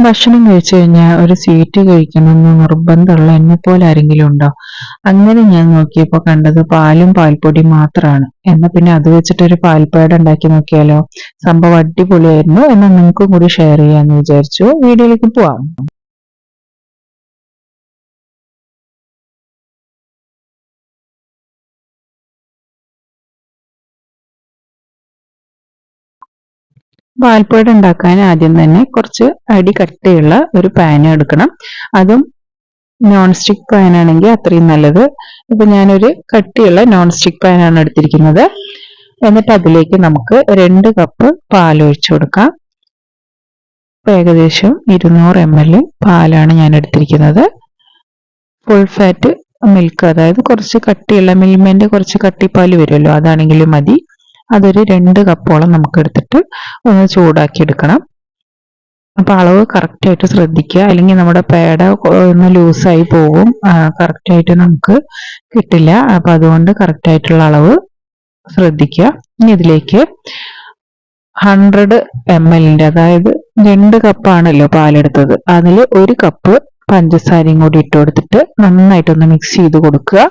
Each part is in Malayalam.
ഭക്ഷണം കഴിച്ചു കഴിഞ്ഞാൽ ഒരു സ്വീറ്റ് കഴിക്കണമെന്ന് നിർബന്ധമുള്ള എന്നെ പോലെ ആരെങ്കിലും ഉണ്ടോ? അങ്ങനെ ഞാൻ നോക്കിയപ്പോൾ കണ്ടത് പാലും പാൽപ്പൊടിയും മാത്രമാണ് എന്നാ പിന്നെ അത് വെച്ചിട്ട് ഒരു പാൽപ്പേട ഉണ്ടാക്കി നോക്കിയാലോ? സംഭവം അടിപൊളിയായിരുന്നു. എന്നാൽ നിങ്ങൾക്കും കൂടി ഷെയർ ചെയ്യാന്ന് വിചാരിച്ചു. വീഡിയോയിലേക്ക് പോവാം. പാൽപ്പേട ഉണ്ടാക്കാൻ ആദ്യം തന്നെ കുറച്ച് അടി കട്ടിയുള്ള ഒരു പാൻ എടുക്കണം. അതും നോൺ സ്റ്റിക്ക് പാൻ ആണെങ്കിൽ അത്രയും നല്ലത്. ഇപ്പൊ ഞാനൊരു കട്ടിയുള്ള നോൺ സ്റ്റിക്ക് പാൻ ആണ് എടുത്തിരിക്കുന്നത്. എന്നിട്ട് അതിലേക്ക് നമുക്ക് രണ്ട് കപ്പ് പാൽ ഒഴിച്ചു കൊടുക്കാം ഏകദേശം ഇരുന്നൂറ് എം എൽ പാലാണ് ഞാൻ എടുത്തിരിക്കുന്നത്. ഫുൾ ഫാറ്റ് മിൽക്ക് അതായത് കുറച്ച് കട്ടിയുള്ള മിൽമേന്റെ കുറച്ച് കട്ടിപ്പാൽ വരുമല്ലോ അതാണെങ്കിലും മതി. അതൊരു രണ്ട് കപ്പോളം നമുക്ക് എടുത്തിട്ട് ഒന്ന് ചൂടാക്കി എടുക്കണം അപ്പോൾ അളവ് കറക്റ്റായിട്ട് ശ്രദ്ധിക്കുക. അല്ലെങ്കിൽ നമ്മുടെ പേട ഒന്ന് ലൂസായി പോകും. കറക്റ്റായിട്ട് നമുക്ക് കിട്ടില്ല. അപ്പോൾ അതുകൊണ്ട് കറക്റ്റായിട്ടുള്ള അളവ് ശ്രദ്ധിക്കുക. ഇനി ഇതിലേക്ക് ഹൺഡ്രഡ് എം എല്ലിന്റെ അതായത് രണ്ട് കപ്പാണല്ലോ പാലെടുത്തത്. അതിൽ ഒരു കപ്പ് പഞ്ചസാരയും കൂടി ഇട്ട് കൊടുത്തിട്ട് നന്നായിട്ടൊന്ന് മിക്സ് ചെയ്ത് കൊടുക്കുക.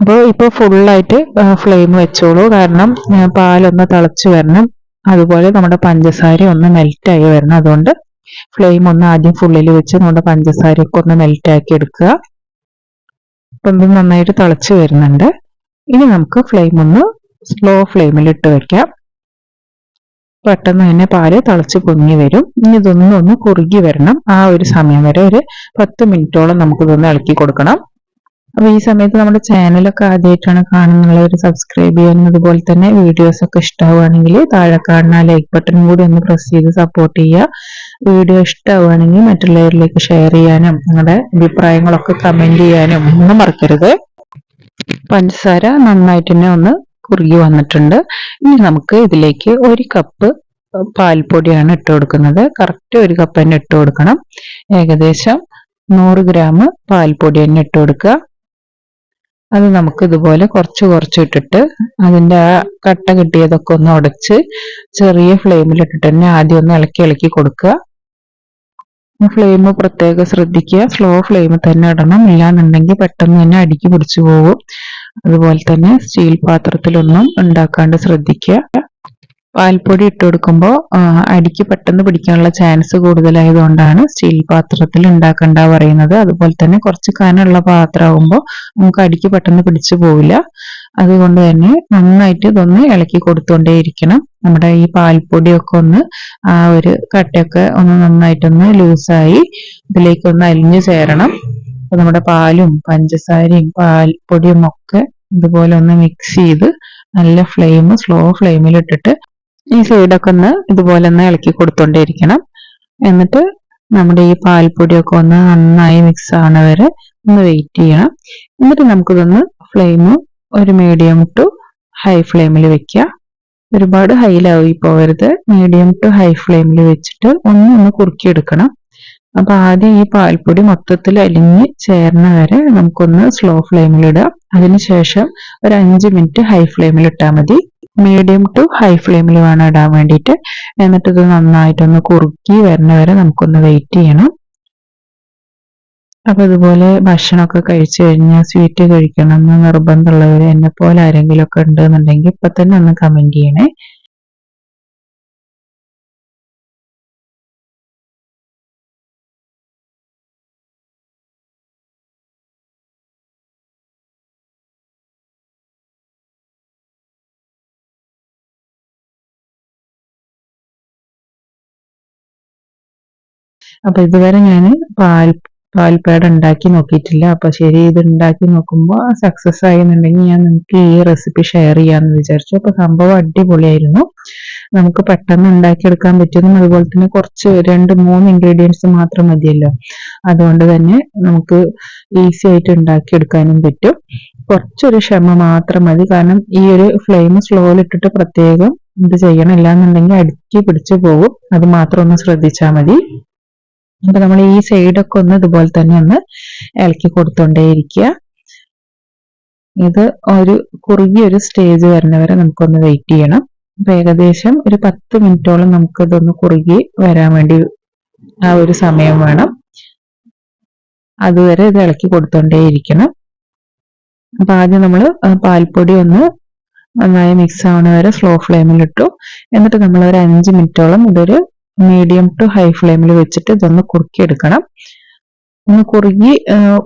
അപ്പോൾ ഇപ്പോൾ ഫുള്ളായിട്ട് ഫ്ലെയിം വെച്ചോളൂ. കാരണം പാലൊന്ന് തിളച്ച് വരണം. അതുപോലെ നമ്മുടെ പഞ്ചസാര ഒന്ന് മെൽറ്റ് ആയി വരണം. അതുകൊണ്ട് ഫ്ലെയിം ഒന്ന് ആദ്യം ഫുള്ളിൽ വെച്ച് നമ്മുടെ പഞ്ചസാരയൊക്കെ ഒന്ന് മെൽറ്റാക്കി എടുക്കുക. അപ്പം ഇത് നന്നായിട്ട് തിളച്ച് വരുന്നുണ്ട്. ഇനി നമുക്ക് ഫ്ലെയിം ഒന്ന് സ്ലോ ഫ്ലെയിമിൽ ഇട്ട് വെക്കാം. പെട്ടെന്ന് തന്നെ പാൽ തിളച്ച് പൊങ്ങി വരും. ഇനി ഇതൊന്നും ഒന്ന് കുറുകി വരണം. ആ ഒരു സമയം വരെ ഒരു പത്ത് മിനിറ്റോളം നമുക്കിതൊന്ന് ഇളക്കി കൊടുക്കണം. അപ്പൊ ഈ സമയത്ത് നമ്മുടെ ചാനലൊക്കെ ആദ്യമായിട്ടാണ് കാണുന്നുള്ളവർ സബ്സ്ക്രൈബ് ചെയ്യാനും അതുപോലെ തന്നെ വീഡിയോസ് ഒക്കെ ഇഷ്ടമാവുകയാണെങ്കിൽ താഴെ കാണുന്ന ലൈക്ക് ബട്ടൺ കൂടി ഒന്ന് പ്രസ് ചെയ്ത് സപ്പോർട്ട് ചെയ്യുക. വീഡിയോ ഇഷ്ടമാവുകയാണെങ്കിൽ മറ്റുള്ളവരിലേക്ക് ഷെയർ ചെയ്യാനും നിങ്ങളുടെ അഭിപ്രായങ്ങളൊക്കെ കമന്റ് ചെയ്യാനും ഒന്നും മറക്കരുത്. പഞ്ചസാര നന്നായിട്ട് തന്നെ ഒന്ന് കുറുകി വന്നിട്ടുണ്ട്. ഇനി നമുക്ക് ഇതിലേക്ക് ഒരു കപ്പ് പാൽപ്പൊടിയാണ് ഇട്ട് കൊടുക്കുന്നത്. കറക്റ്റ് ഒരു കപ്പ് തന്നെ ഇട്ട് കൊടുക്കണം. ഏകദേശം നൂറ് ഗ്രാം പാൽപ്പൊടി തന്നെ ഇട്ട് കൊടുക്കുക. അത് നമുക്ക് ഇതുപോലെ കുറച്ച് കുറച്ച് ഇട്ടിട്ട് അതിന്റെ ആ കട്ട കിട്ടിയതൊക്കെ ഒന്ന് ഉടച്ച് ചെറിയ ഫ്ലെയിമിലിട്ടിട്ട് തന്നെ ആദ്യം ഒന്ന് ഇളക്കി ഇളക്കി കൊടുക്കുക. ഫ്ലെയിം പ്രത്യേകം ശ്രദ്ധിക്കുക. സ്ലോ ഫ്ലെയിം തന്നെ ഇടണം. ഇല്ലാന്നുണ്ടെങ്കിൽ പെട്ടെന്ന് തന്നെ അടുക്കി പിടിച്ചു പോകും. അതുപോലെ തന്നെ സ്റ്റീൽ പാത്രത്തിലൊന്നും ഉണ്ടാക്കാണ്ട് ശ്രദ്ധിക്കുക. പാൽപ്പൊടി ഇട്ട് കൊടുക്കുമ്പോൾ അടിക്ക് പെട്ടെന്ന് പിടിക്കാനുള്ള ചാൻസ് കൂടുതലായതുകൊണ്ടാണ് സ്റ്റീൽ പാത്രത്തിൽ ഉണ്ടാക്കണ്ട പറയുന്നത്. അതുപോലെ തന്നെ കുറച്ച് കനമുള്ള പാത്രമാകുമ്പോൾ നമുക്ക് അടിക്ക് പെട്ടെന്ന് പിടിച്ചു പോവില്ല. അതുകൊണ്ട് തന്നെ നന്നായിട്ട് ഇതൊന്ന് ഇളക്കി കൊടുത്തുകൊണ്ടേയിരിക്കണം നമ്മുടെ ഈ പാൽപ്പൊടിയൊക്കെ ഒന്ന് ആ ഒരു കട്ടയൊക്കെ ഒന്ന് നന്നായിട്ടൊന്ന് ലൂസായി ഇതിലേക്ക് ഒന്ന് അലിഞ്ഞു ചേരണം. അപ്പൊ നമ്മുടെ പാലും പഞ്ചസാരയും പാൽപ്പൊടിയും ഒക്കെ ഇതുപോലെ ഒന്ന് മിക്സ് ചെയ്ത് നല്ല ഫ്ലെയിം സ്ലോ ഫ്ലെയിമിൽ ഇട്ടിട്ട് ഈ സൈഡൊക്കെ ഒന്ന് ഇതുപോലെ ഒന്ന് ഇളക്കി കൊടുത്തോണ്ടേയിരിക്കണം എന്നിട്ട് നമ്മുടെ ഈ പാൽപ്പൊടിയൊക്കെ ഒന്ന് നന്നായി മിക്സ് ആവണ വരെ ഒന്ന് വെയിറ്റ് ചെയ്യണം. എന്നിട്ട് നമുക്കിതൊന്ന് ഫ്ലെയിം ഒരു മീഡിയം ടു ഹൈ ഫ്ലെയിമിൽ വെക്കുക ഒരുപാട് ഹൈയിലായി പോകരുത് മീഡിയം ടു ഹൈ ഫ്ലെയിമിൽ വെച്ചിട്ട് ഒന്ന് ഒന്ന് കുറുക്കിയെടുക്കണം. അപ്പൊ ആദ്യം ഈ പാൽപ്പൊടി മൊത്തത്തിൽ അലിഞ്ഞ് ചേർന്ന വരെ നമുക്കൊന്ന് സ്ലോ ഫ്ലെയിമിൽ ഇടാം. അതിനുശേഷം ഒരു അഞ്ച് മിനിറ്റ് ഹൈ ഫ്ലെയിമിൽ ഇട്ടാൽ മതി. മീഡിയം ടു ഹൈ ഫ്ലെയിമിൽ വേണം ഇടാൻ വേണ്ടിയിട്ട്. എന്നിട്ട് നന്നായിട്ടൊന്ന് കുറുക്കി വരുന്ന വരെ നമുക്കൊന്ന് വെയിറ്റ് ചെയ്യണം. അപ്പൊ ഇതുപോലെ ഭക്ഷണമൊക്കെ കഴിച്ചു കഴിഞ്ഞാൽ സ്വീറ്റ് കഴിക്കണം എന്ന് നിർബന്ധമുള്ളവർ എന്നെ പോലെ ആരെങ്കിലും ഒക്കെ ഉണ്ടെന്നുണ്ടെങ്കിൽ ഇപ്പൊ തന്നെ ഒന്ന് കമന്റ് ചെയ്യണേ. അപ്പൊ ഇതുവരെ ഞാൻ പാൽ പാൽപ്പേട ഉണ്ടാക്കി നോക്കിയിട്ടില്ല. അപ്പൊ ശരി ഇത് ഉണ്ടാക്കി നോക്കുമ്പോൾ സക്സസ് ആയെന്നുണ്ടെങ്കിൽ ഞാൻ നിങ്ങൾക്ക് ഈ റെസിപ്പി ഷെയർ ചെയ്യാമെന്ന് വിചാരിച്ചു. അപ്പൊ സംഭവം അടിപൊളിയായിരുന്നു. നമുക്ക് പെട്ടെന്ന് ഉണ്ടാക്കിയെടുക്കാൻ പറ്റുന്നതും അതുപോലെ തന്നെ കുറച്ച് രണ്ട് മൂന്ന് ഇൻഗ്രീഡിയൻസ് മാത്രം മതിയല്ലോ. അതുകൊണ്ട് തന്നെ നമുക്ക് ഈസി ആയിട്ട് ഉണ്ടാക്കിയെടുക്കാനും പറ്റും. കുറച്ചൊരു ക്ഷമ മാത്രം മതി. കാരണം ഈ ഒരു ഫ്ലെയിം സ്ലോയിൽ ഇട്ടിട്ട് പ്രത്യേകം ഇത് ചെയ്യണം. ഇല്ലാന്നുണ്ടെങ്കിൽ അടുക്കി പിടിച്ചു പോകും. അത് മാത്രം ഒന്ന് ശ്രദ്ധിച്ചാൽ മതി. അപ്പൊ നമ്മൾ ഈ സൈഡൊക്കെ ഒന്ന് ഇതുപോലെ തന്നെ ഒന്ന് ഇളക്കി കൊടുത്തോണ്ടേയിരിക്കുക. ഇത് ഒരു കുറുകിയൊരു സ്റ്റേജ് വരുന്നവരെ നമുക്കൊന്ന് വെയിറ്റ് ചെയ്യണം. അപ്പൊ ഏകദേശം ഒരു പത്ത് മിനിറ്റോളം നമുക്ക് ഇതൊന്ന് കുറുകി വരാൻ വേണ്ടി ആ ഒരു സമയം വേണം. അതുവരെ ഇത് ഇളക്കി കൊടുത്തോണ്ടേയിരിക്കണം. അപ്പൊ ആദ്യം നമ്മൾ പാൽപ്പൊടി ഒന്ന് നന്നായി മിക്സ് ആവുന്ന വരെ സ്ലോ ഫ്ലെയിമിൽ ഇട്ടു. എന്നിട്ട് നമ്മൾ ഒരു അഞ്ച് മിനിറ്റോളം ഇതൊരു മീഡിയം ടു ഹൈ ഫ്ലെയിമിൽ വെച്ചിട്ട് ഇതൊന്ന് കുറുക്കിയെടുക്കണം. ഒന്ന് കുറുകി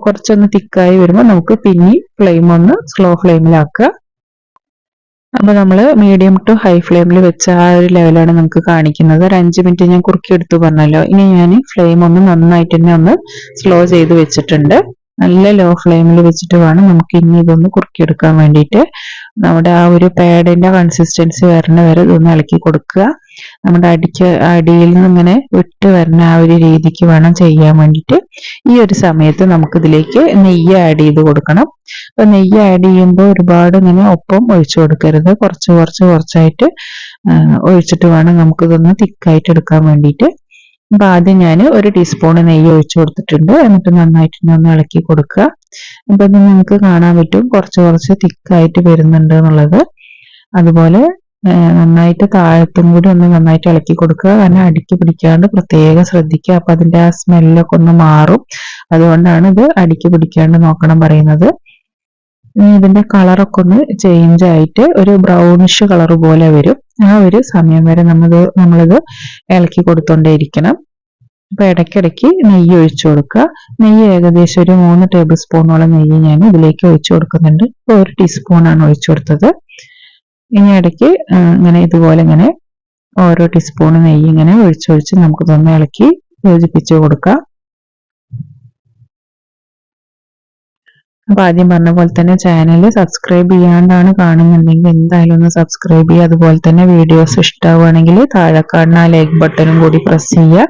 കുറച്ചൊന്ന് തിക്കായി വരുമ്പോൾ നമുക്ക് പിന്നെ ഫ്ലെയിം ഒന്ന് സ്ലോ ഫ്ലെയിമിലാക്കുക അപ്പൊ നമ്മൾ മീഡിയം ടു ഹൈ ഫ്ലെയിമിൽ വെച്ച ആ ഒരു ലെവലാണ് നമുക്ക് കാണിക്കുന്നത്. ഒരു അഞ്ച് മിനിറ്റ് ഞാൻ കുറുക്കി എടുത്തു പറഞ്ഞല്ലോ. ഇനി ഞാൻ ഫ്ലെയിം ഒന്ന് നന്നായിട്ട് തന്നെ ഒന്ന് സ്ലോ ചെയ്ത് വെച്ചിട്ടുണ്ട്. നല്ല ലോ ഫ്ലെയിമിൽ വെച്ചിട്ട് വേണം നമുക്ക് ഇനി ഇതൊന്ന് കുറുക്കിയെടുക്കാൻ വേണ്ടിയിട്ട്. നമ്മുടെ ആ ഒരു പാഡിന്റെ കൺസിസ്റ്റൻസി വരണ വരെ ഇതൊന്ന് ഇളക്കി കൊടുക്കുക. നമ്മുടെ അടിക്ക് അടിയിൽ നിന്ന് ഇങ്ങനെ വിട്ട് വരുന്ന ആ ഒരു രീതിക്ക് വേണം ചെയ്യാൻ വേണ്ടിയിട്ട്. ഈ ഒരു സമയത്ത് നമുക്ക് ഇതിലേക്ക് നെയ്യ് ആഡ് ചെയ്ത് കൊടുക്കണം. അപ്പൊ നെയ്യ് ആഡ് ചെയ്യുമ്പോൾ ഒരുപാട് ഇങ്ങനെ ഒപ്പം ഒഴിച്ചു കൊടുക്കരുത്. കുറച്ച് കുറച്ച് കുറച്ചായിട്ട് ഒഴിച്ചിട്ട് വേണം നമുക്കിതൊന്ന് തിക്കായിട്ട് എടുക്കാൻ വേണ്ടിയിട്ട്. അപ്പൊ ആദ്യം ഞാൻ ഒരു ടീസ്പൂൺ നെയ്യ് ഒഴിച്ചു കൊടുത്തിട്ടുണ്ട്. എന്നിട്ട് നന്നായിട്ട് ഒന്ന് ഇളക്കി കൊടുക്കുക. അപ്പൊ ഇത് നിങ്ങൾക്ക് കാണാൻ പറ്റും കുറച്ച് കുറച്ച് തിക്കായിട്ട് വരുന്നുണ്ട് എന്നുള്ളത്. അതുപോലെ നന്നായിട്ട് താഴത്തും കൂടി ഒന്ന് നന്നായിട്ട് ഇളക്കി കൊടുക്കുക. കാരണം അടിക്ക് പിടിക്കാണ്ട് പ്രത്യേകം ശ്രദ്ധിക്കുക. അപ്പൊ അതിന്റെ ആ സ്മെല്ലൊക്കെ ഒന്ന് മാറും. അതുകൊണ്ടാണ് ഇത് അടിക്ക് പിടിക്കാണ്ട് നോക്കണം പറയുന്നത്. ഇനി ഇതിന്റെ കളറൊക്കെ ഒന്ന് ചേഞ്ച് ആയിട്ട് ഒരു ബ്രൗണിഷ് കളർ പോലെ വരും. ആ ഒരു സമയം വരെ നമ്മൾ നമ്മളിത് ഇളക്കി കൊടുത്തോണ്ടേയിരിക്കണം. അപ്പൊ ഇടയ്ക്കിടയ്ക്ക് നെയ്യ് ഒഴിച്ചു കൊടുക്കുക. നെയ്യ് ഏകദേശം ഒരു മൂന്ന് ടേബിൾ സ്പൂണോളം നെയ്യ് ഞാൻ ഇതിലേക്ക് ഒഴിച്ചു കൊടുക്കുന്നുണ്ട്. ഒരു ടീസ്പൂൺ ആണ് ഒഴിച്ചു കൊടുത്തത്. ഇനി ഇടയ്ക്ക് ഇങ്ങനെ ഇതുപോലെ ഇങ്ങനെ ഓരോ ടീസ്പൂൺ നെയ്യ് ഇങ്ങനെ ഒഴിച്ചൊഴിച്ച് നമുക്ക് തന്നെ ഇളക്കി യോജിപ്പിച്ച് കൊടുക്കാം. അപ്പൊ ആദ്യം പറഞ്ഞ പോലെ തന്നെ ചാനൽ സബ്സ്ക്രൈബ് ചെയ്യാണ്ടാണ് കാണുന്നുണ്ടെങ്കിൽ എന്തായാലും ഒന്ന് സബ്സ്ക്രൈബ് ചെയ്യുക. അതുപോലെ തന്നെ വീഡിയോസ് ഇഷ്ടമാവുകയാണെങ്കിൽ താഴെ കാണുന്ന ആ ലൈക്ക് ബട്ടണും കൂടി പ്രസ് ചെയ്യുക.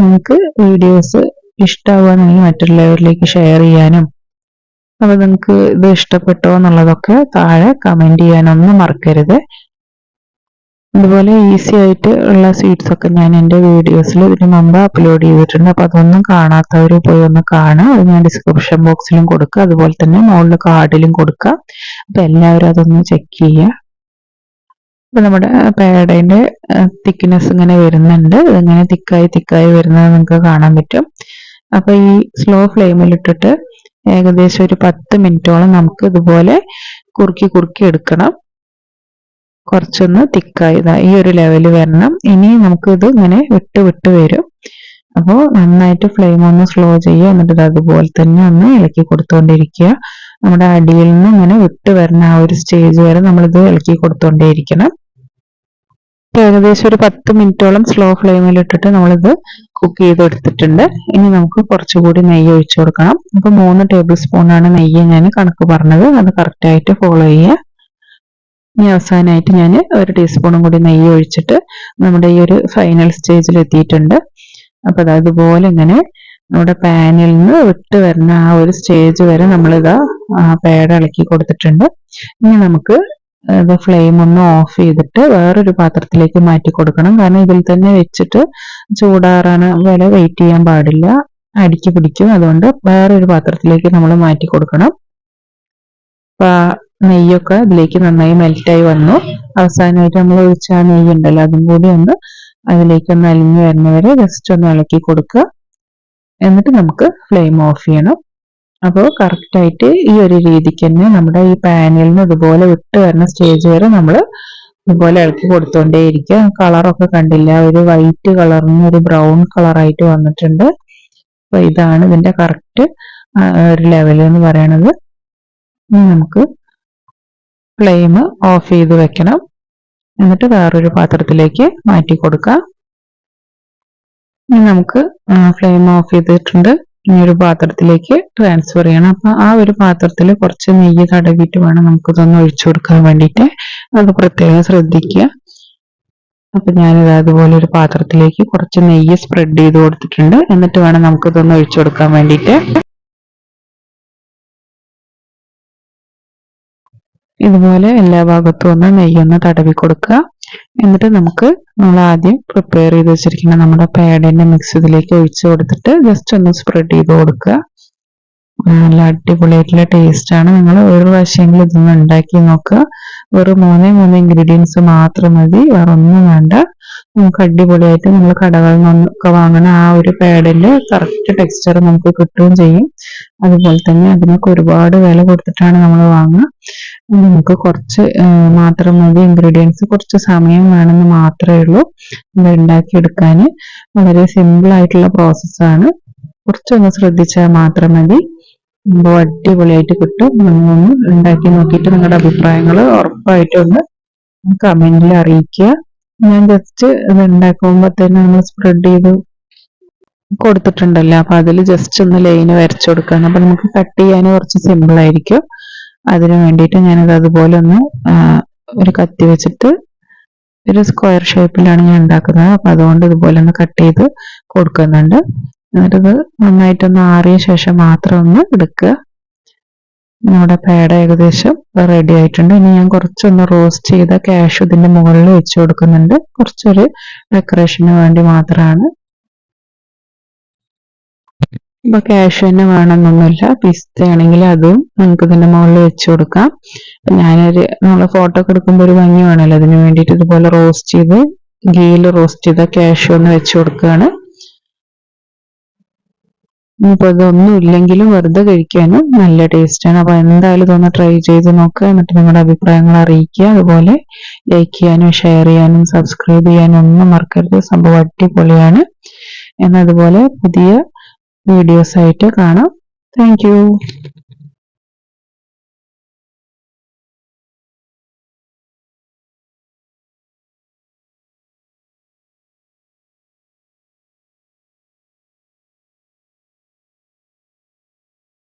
നിങ്ങൾക്ക് വീഡിയോസ് ഇഷ്ടമാവുകയാണെങ്കിൽ മറ്റുള്ളവരിലേക്ക് ഷെയർ ചെയ്യാനും അപ്പൊ നിങ്ങൾക്ക് ഇത് ഇഷ്ടപ്പെട്ടോ എന്നുള്ളതൊക്കെ താഴെ കമന്റ് ചെയ്യാനൊന്നും മറക്കരുത്. അതുപോലെ ഈസി ആയിട്ട് ഉള്ള സ്വീറ്റ്സ് ഒക്കെ ഞാൻ എന്റെ വീഡിയോസിൽ ഇതിന് മുമ്പ് അപ്ലോഡ് ചെയ്തിട്ടുണ്ട്. അപ്പോൾ അതൊന്നും കാണാത്തവർ പോയി ഒന്ന് കാണുക. അത് ഞാൻ ഡിസ്ക്രിപ്ഷൻ ബോക്സിലും കൊടുക്കുക. അതുപോലെ തന്നെ മുകളിൽ കാർഡിലും കൊടുക്കുക. അപ്പോൾ എല്ലാവരും അതൊന്ന് ചെക്ക് ചെയ്യുക. അപ്പോൾ നമ്മുടെ പേടേന്റെ തിക്നെസ് ഇങ്ങനെ വരുന്നുണ്ട്. ഇതിങ്ങനെ തിക്കായി തിക്കായി വരുന്നത് നിങ്ങൾക്ക് കാണാൻ പറ്റും. അപ്പോൾ ഈ സ്ലോ ഫ്ലെയിമിലിട്ടിട്ട് ഏകദേശം ഒരു പത്ത് മിനിറ്റോളം നമുക്ക് ഇതുപോലെ കുറുക്കി കുറുക്കി എടുക്കണം. കുറച്ചൊന്ന് തിക്കായി. ഈ ഒരു ലെവൽ വരണം. ഇനി നമുക്ക് ഇത് ഇങ്ങനെ വിട്ട് വിട്ട് വരും. അപ്പോൾ നന്നായിട്ട് ഫ്ലെയിം ഒന്ന് സ്ലോ ചെയ്യുക. എന്നിട്ട് അതുപോലെ തന്നെ ഒന്ന് ഇളക്കി കൊടുത്തുകൊണ്ടിരിക്കുക നമ്മുടെ അടിയിൽ നിന്ന് ഇങ്ങനെ വിട്ട് വരുന്ന ആ ഒരു സ്റ്റേജ് വരെ നമ്മളിത് ഇളക്കി കൊടുത്തുകൊണ്ടേയിരിക്കണം ഏകദേശം ഒരു പത്ത് മിനിറ്റോളം സ്ലോ ഫ്ലെയിമിൽ ഇട്ടിട്ട് നമ്മളിത് കുക്ക് ചെയ്തെടുത്തിട്ടുണ്ട്. ഇനി നമുക്ക് കുറച്ചുകൂടി നെയ്യ് ഒഴിച്ചു കൊടുക്കണം. അപ്പൊ മൂന്ന് ടേബിൾ സ്പൂണാണ് നെയ്യ് ഞാൻ കണക്ക് പറഞ്ഞത്. അത് കറക്റ്റായിട്ട് ഫോളോ ചെയ്യുക. ഇനി അവസാനമായിട്ട് ഞാൻ ഒരു ടീസ്പൂണും കൂടി നെയ്യ് ഒഴിച്ചിട്ട് നമ്മുടെ ഈ ഒരു ഫൈനൽ സ്റ്റേജിൽ എത്തിയിട്ടുണ്ട്. അപ്പൊ അതുപോലെ ഇങ്ങനെ നമ്മുടെ പാനിൽ നിന്ന് വിട്ട് വരുന്ന ആ ഒരു സ്റ്റേജ് വരെ നമ്മളിതാ പേട ഇളക്കി കൊടുത്തിട്ടുണ്ട്. ഇനി നമുക്ക് ഇത് ഫ്ലെയിം ഒന്ന് ഓഫ് ചെയ്തിട്ട് വേറൊരു പാത്രത്തിലേക്ക് മാറ്റി കൊടുക്കണം. കാരണം ഇതിൽ തന്നെ വെച്ചിട്ട് ചൂടാറാൻ വരെ വെയിറ്റ് ചെയ്യാൻ പാടില്ല. അടിക്ക് പിടിക്കും. അതുകൊണ്ട് വേറൊരു പാത്രത്തിലേക്ക് നമ്മൾ മാറ്റി കൊടുക്കണം. നെയ്യൊക്കെ അതിലേക്ക് നന്നായി മെൽറ്റായി വന്നു. അവസാനമായിട്ട് നമ്മൾ ഒഴിച്ച ആ നെയ്യ് ഉണ്ടല്ലോ അതും കൂടി ഒന്ന് അതിലേക്ക് ഒന്ന് അലിഞ്ഞു വരുന്നവരെ ജസ്റ്റ് ഒന്ന് ഇളക്കി കൊടുക്കുക. എന്നിട്ട് നമുക്ക് ഫ്ലെയിം ഓഫ് ചെയ്യണം. അപ്പോൾ കറക്റ്റായിട്ട് ഈ ഒരു രീതിക്ക് തന്നെ നമ്മുടെ ഈ പാനിൽ നിന്ന് ഇതുപോലെ വിട്ട് വരുന്ന സ്റ്റേജ് വരെ നമ്മൾ ഇതുപോലെ ഇളക്കി കൊടുത്തോണ്ടേയിരിക്കുക. കളറൊക്കെ കണ്ടില്ല ഒരു വൈറ്റ് കളറിന് ഒരു ബ്രൗൺ കളറായിട്ട് വന്നിട്ടുണ്ട്. അപ്പൊ ഇതാണ് ഇതിന്റെ കറക്റ്റ് ഒരു ലെവൽ എന്ന് പറയണത്. നമുക്ക് ഫ്ലെയിം ഓഫ് ചെയ്ത് വെക്കണം. എന്നിട്ട് വേറൊരു പാത്രത്തിലേക്ക് മാറ്റി കൊടുക്കാം ഇനി നമുക്ക് ഫ്ലെയിം ഓഫ് ചെയ്തിട്ടുണ്ട്. ഇനി ഒരു പാത്രത്തിലേക്ക് ട്രാൻസ്ഫർ ചെയ്യണം. അപ്പൊ ആ ഒരു പാത്രത്തിൽ കുറച്ച് നെയ്യ് തടവിയിട്ട് വേണം നമുക്ക് നമുക്കിതൊന്ന് ഒഴിച്ചു കൊടുക്കാൻ വേണ്ടിയിട്ട്. അത് പ്രത്യേകം ശ്രദ്ധിക്കുക. അപ്പൊ ഞാനിത് അതുപോലെ ഒരു പാത്രത്തിലേക്ക് കുറച്ച് നെയ്യ് സ്പ്രെഡ് ചെയ്ത് കൊടുത്തിട്ടുണ്ട്. എന്നിട്ട് വേണം നമുക്കിതൊന്ന് ഒഴിച്ചു കൊടുക്കാൻ വേണ്ടിയിട്ട്. ഇതുപോലെ എല്ലാ ഭാഗത്തും ഒന്ന് നെയ്യൊന്ന് തടവി കൊടുക്കുക. എന്നിട്ട് നമുക്ക് നമ്മൾ ആദ്യം പ്രിപ്പയർ ചെയ്ത് വെച്ചിരിക്കുന്ന നമ്മുടെ പാഡിന്റെ മിക്സ് ഇതിലേക്ക് ഒഴിച്ചു കൊടുത്തിട്ട് ജസ്റ്റ് ഒന്ന് സ്പ്രെഡ് ചെയ്ത് കൊടുക്കുക. നല്ല അടിപൊളിയായിട്ടുള്ള ടേസ്റ്റ് ആണ്. നിങ്ങൾ ഒരു പ്രാവശ്യമെങ്കിലും ഇതൊന്ന് ഉണ്ടാക്കി നോക്കുക. വെറും മൂന്നേ മൂന്ന് ഇൻഗ്രീഡിയൻസ് മാത്രം മതി. വേറെ ഒന്നും വേണ്ട. നമുക്ക് അടിപൊളിയായിട്ട് നമ്മൾ കടകളിൽ നിന്നൊക്കെ വാങ്ങുന്ന ആ ഒരു പാഡിന്റെ കറക്റ്റ് ടെക്സ്ചർ നമുക്ക് കിട്ടുകയും ചെയ്യും. അതുപോലെ തന്നെ അതിനൊക്കെ ഒരുപാട് വില കൊടുത്തിട്ടാണ് നമ്മൾ വാങ്ങുക. നമുക്ക് കുറച്ച് മാത്രം മതി ഇൻഗ്രീഡിയൻസ് കുറച്ച് സമയം വേണമെന്ന് മാത്രമേ ഉള്ളൂ. ഇത് ഉണ്ടാക്കിയെടുക്കാൻ വളരെ സിമ്പിൾ ആയിട്ടുള്ള പ്രോസസ്സാണ് കുറച്ചൊന്ന് ശ്രദ്ധിച്ചാൽ മാത്രം മതി. സംഭവം അടിപൊളിയായിട്ട് കിട്ടും. നിങ്ങളൊന്ന് ഉണ്ടാക്കി നോക്കിയിട്ട് നിങ്ങളുടെ അഭിപ്രായങ്ങൾ ഉറപ്പായിട്ടൊന്ന് കമന്റിൽ അറിയിക്കുക. ഞാൻ ജസ്റ്റ് ഇത് ഉണ്ടാക്കുമ്പോൾ തന്നെ നമ്മൾ സ്പ്രെഡ് ചെയ്ത് കൊടുത്തിട്ടുണ്ടല്ലോ. അപ്പൊ അതിൽ ജസ്റ്റ് ഒന്ന് ലൈന് വരച്ചു കൊടുക്കുകയാണ്. അപ്പൊ നമുക്ക് കട്ട് ചെയ്യാൻ കുറച്ച് സിമ്പിൾ ആയിരിക്കും. അതിനു വേണ്ടിയിട്ട് ഞാനത് അതുപോലെ ഒന്ന് ഒരു കത്തി വെച്ചിട്ട് ഒരു സ്ക്വയർ ഷേപ്പിലാണ് ഞാൻ ഉണ്ടാക്കുന്നത്. അപ്പൊ അതുകൊണ്ട് ഇതുപോലെ ഒന്ന് കട്ട് ചെയ്ത് കൊടുക്കുന്നുണ്ട്. എന്നിട്ടിത് നന്നായിട്ടൊന്ന് ആറിയ ശേഷം മാത്രം ഒന്ന് എടുക്കുക. നമ്മുടെ പേട ഏകദേശം റെഡി ആയിട്ടുണ്ട്. ഇനി ഞാൻ കുറച്ചൊന്ന് റോസ്റ്റ് ചെയ്ത ക്യാഷ് ഇതിന്റെ മുകളിൽ വെച്ച് കൊടുക്കുന്നുണ്ട്. കുറച്ചൊരു ഡെക്കറേഷന് വേണ്ടി മാത്രമാണ്. ഇപ്പൊ ക്യാഷ് തന്നെ വേണമെന്നൊന്നുമില്ല. പിസ്ത ആണെങ്കിൽ അതും നമുക്ക് ഇതിന്റെ മുകളിൽ വെച്ച് കൊടുക്കാം. ഞാനൊരു നമ്മളെ ഫോട്ടോ ഒക്കെ എടുക്കുമ്പോൾ ഒരു ഭംഗി വേണമല്ലോ. അതിന് വേണ്ടിയിട്ട് ഇതുപോലെ റോസ്റ്റ് ചെയ്ത് ഗീയിൽ റോസ്റ്റ് ചെയ്ത ക്യാഷ് ഒന്ന് വെച്ച് കൊടുക്കുകയാണ്. ഇനിയിപ്പോൾ ഇതൊന്നും ഇല്ലെങ്കിലും വെറുതെ കഴിക്കാനും നല്ല ടേസ്റ്റാണ് അപ്പോൾ എന്തായാലും ഇതൊന്ന് ട്രൈ ചെയ്ത് നോക്കുക എന്നിട്ട് നിങ്ങളുടെ അഭിപ്രായങ്ങൾ അറിയിക്കുക. അതുപോലെ ലൈക്ക് ചെയ്യാനും ഷെയർ ചെയ്യാനും സബ്സ്ക്രൈബ് ചെയ്യാനും ഒന്നും മറക്കരുത്. സംഭവം അടിപൊളിയാണ്. എന്നതുപോലെ പുതിയ വീഡിയോസ് ആയിട്ട് കാണാം. താങ്ക്